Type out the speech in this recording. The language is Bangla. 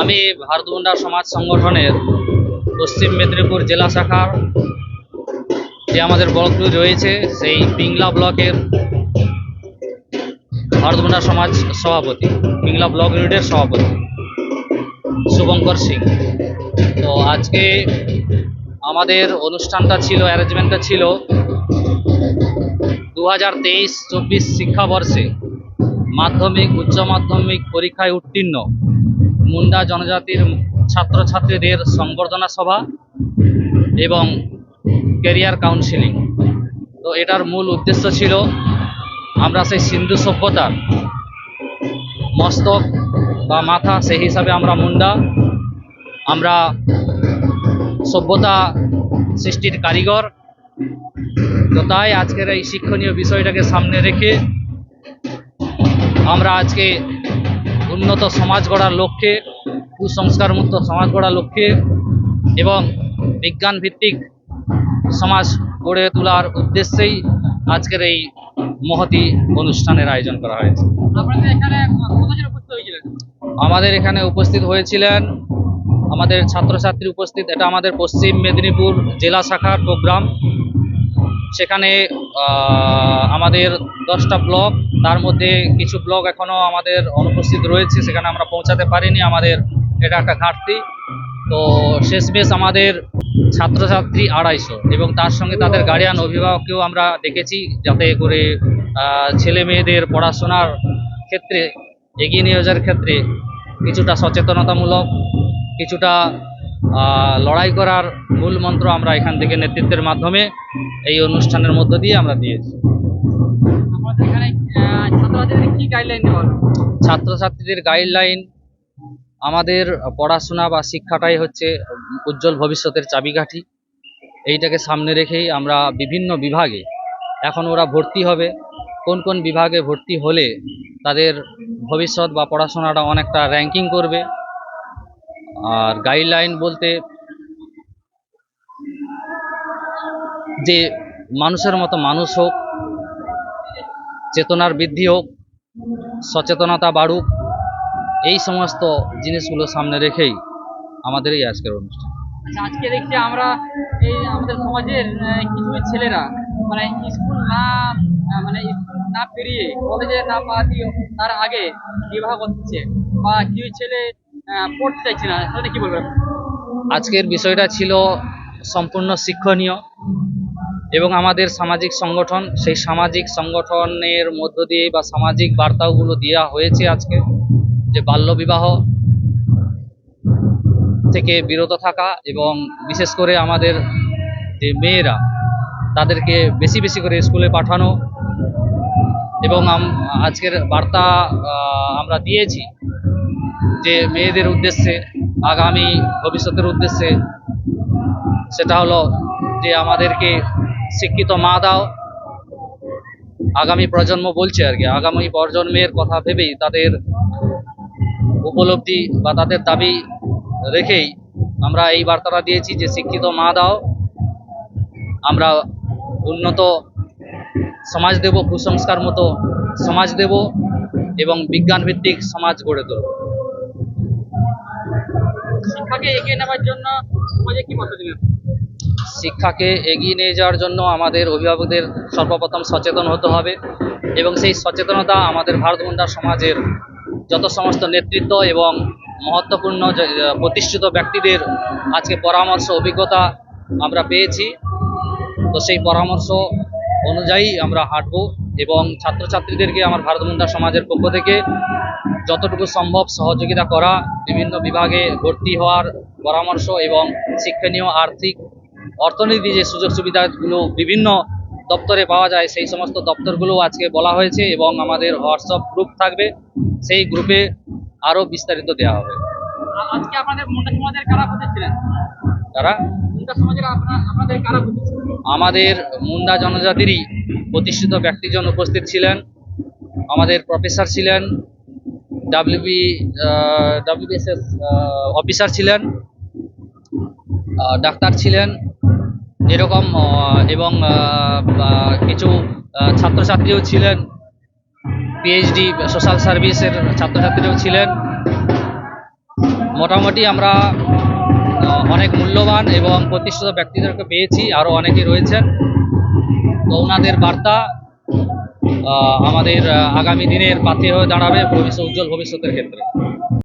আমি ভারতমুন্ডা সমাজ সংগঠনের পশ্চিম মেদিনীপুর জেলা শাখার যে আমাদের ব্লকগুলি রয়েছে, সেই পিংলা ব্লকের ভারতমুন্ডা সমাজ সভাপতি, পিংলা ব্লক ইউনিটের সভাপতি শুভঙ্কর সিং। তো আজকে আমাদের অনুষ্ঠানটা ছিল অ্যারেঞ্জমেন্টটা ছিল দু হাজার তেইশ চব্বিশ শিক্ষাবর্ষে। মাধ্যমিক, উচ্চ মাধ্যমিক পরীক্ষায় উত্তীর্ণ। মুন্ডা জনজাতির ছাত্রছাত্রীদের সংবর্ধনা সভা এবং ক্যারিয়ার কাউন্সিলিং। তো এটার মূল উদ্দেশ্য ছিল, আমরা সেই সিন্ধু সভ্যতার মস্তক বা মাথা, সেই হিসাবে আমরা মুন্ডা। আমরা সভ্যতা সৃষ্টির কারিগর। তো তাই আজকের এই শিক্ষণীয় বিষয়টাকে সামনে রেখে আমরা আজকে উন্নত সমাজ গড়ার লক্ষ্যে কুসংস্কার মুক্ত সমাজ গড়ার লক্ষ্যে এবং বিজ্ঞান ভিত্তিক সমাজ গড়ে তোলার উদ্দেশ্যেই আজকের এই মহতি অনুষ্ঠানের আয়োজন করা হয়েছে। আমাদের এখানে উপস্থিত হয়েছিলেন আমাদের ছাত্রছাত্রী উপস্থিত এটা আমাদের পশ্চিম মেদিনীপুর জেলা শাখার প্রোগ্রাম। সেখানে আমাদের দশটা ব্লক, তার মধ্যে কিছু ব্লক এখনও আমাদের অনুপস্থিত রয়েছে, সেখানে আমরা পৌঁছাতে পারিনি, আমাদের এটা একটা ঘাটতি। তো শেষমেশ আমাদের ছাত্রছাত্রী আড়াইশো এবং তার সঙ্গে তাদের গার্ডিয়ান অভিভাবককেও আমরা দেখেছি, যাতে করে ছেলে মেয়েদের পড়াশোনার ক্ষেত্রে, এগিয়ে নিয়ে যাওয়ার ক্ষেত্রে কিছুটা সচেতনতামূলক, কিছুটা লড়াই করার মূল মন্ত্র আমরা এখান থেকে নেতৃত্বের মাধ্যমে এই অনুষ্ঠানের মধ্য দিয়ে আমরা দিয়েছি। ছাত্রছাত্রীদের গাইডলাইন আমাদের পড়াশোনা বা শিক্ষাটাই হচ্ছে উজ্জ্বল ভবিষ্যতের চাবিকাঠি। এইটাকে সামনে রেখেই আমরা বিভিন্ন বিভাগে এখন ওরা ভর্তি হবে। কোন কোন বিভাগে ভর্তি হলে তাদের ভবিষ্যৎ বা পড়াশোনাটা অনেকটা র্যাঙ্কিং করবে। আর গাইডলাইন বলতে যে মানুষের মতো মানুষ হোক, চেতনার বৃদ্ধি হোক, সচেতনতা বাড়ুক, এই সমস্ত জিনিসগুলো সামনে রেখেই আমাদের এই আজকের অনুষ্ঠান। আচ্ছা আজকে দেখছি আমরা এই আমাদের সমাজের কিছু ছেলেরা মানে স্কুল না মানে স্কুল না পেরিয়ে কলেজে না পা দিয়ে তার আগে বিবাহ করছে, বা কিছু ছেলে পড়তে চাইছে না তাহলে কি বলবেন? আজকের বিষয়টা ছিল সম্পূর্ণ শিক্ষণীয় এবং আমাদের সামাজিক সংগঠন, সেই সামাজিক সংগঠনের মধ্য দিয়ে বা সামাজিক বার্তাগুলো দেওয়া হয়েছে আজকে যে বাল্যবিবাহ থেকে বিরত থাকা এবং বিশেষ করে আমাদের যে মেয়েরা, তাদেরকে বেশি বেশি করে স্কুলে পাঠানো এবং আজকের বার্তা আমরা দিয়েছি। যে মেয়েদের উদ্দেশ্যে, আগামী ভবিষ্যতের উদ্দেশ্যে, সেটা হলো যে আমাদেরকে শিক্ষিত মা দাও। আগামী প্রজন্ম বলছে আর কি, আগামী প্রজন্মের কথা ভেবেই তাদের উপলব্ধি বা তাদের দাবি রেখেই আমরা এই বার্তাটা দিয়েছি যে শিক্ষিত মা দাও। আমরা উন্নত সমাজ দেব, কুসংস্কার মতো সমাজ দেব এবং বিজ্ঞান ভিত্তিক সমাজ গড়ে তুলব। শিক্ষাকে এগিয়ে নেওয়ার জন্য সমাজে কি মত দিলেন? শিক্ষাকে এগিয়ে নিয়ে যাওয়ার জন্য আমাদের অভিভাবকদের সর্বপ্রথম সচেতন হতে হবে এবং সেই সচেতনতা আমাদের ভারত মুন্ডা সমাজের যত সমস্ত নেতৃত্ব এবং মহত্বপূর্ণ প্রতিষ্ঠিত ব্যক্তিদের আজকে পরামর্শ, অভিজ্ঞতা আমরা পেয়েছি। তো সেই পরামর্শ অনুযায়ী আমরা হাঁটবো এবং ছাত্রছাত্রীদেরকে আমার ভারত মুন্ডা সমাজের পক্ষ থেকে যতটুকু সম্ভব সহযোগিতা করা বিভিন্ন বিভাগে ভর্তি হওয়ার পরামর্শ এবং শিক্ষণীয় আর্থিক অর্থনীতি যে সুযোগ সুবিধাগুলো বিভিন্ন দপ্তরে পাওয়া যায় সেই সমস্ত দপ্তরগুলো আজকে বলা হয়েছে এবং আমাদের হোয়াটসঅ্যাপ গ্রুপ থাকবে। সেই গ্রুপে আরও বিস্তারিত দেওয়া হবে। আজকে আপনাদের মুন্ডা সমাজের কারা উপস্থিত তারা মুন্ডা সমাজের আপনাদের কারা আমাদের মুন্ডা জনজাতিরই প্রতিষ্ঠিত ব্যক্তিজন উপস্থিত ছিলেন। আমাদের প্রফেসর ছিলেন ডাব্লিউবি ডাব্লিউবিএসএস অফিসার ছিলেন ডাক্তার ছিলেন, এরকম এবং কিছু ছাত্রছাত্রীও ছিলেন পিএইচডি সোশ্যাল সার্ভিসের ছাত্রছাত্রীও ছিলেন। মোটামুটি আমরা অনেক মূল্যবান এবং প্রতিষ্ঠিত ব্যক্তিদেরকে পেয়েছি, আরও অনেকে রয়েছেন। তো ওনাদের বার্তা আমাদের আগামী দিনের পাথে হয়ে দাঁড়াবে ভবিষ্যৎ উজ্জ্বল ভবিষ্যতের ক্ষেত্রে।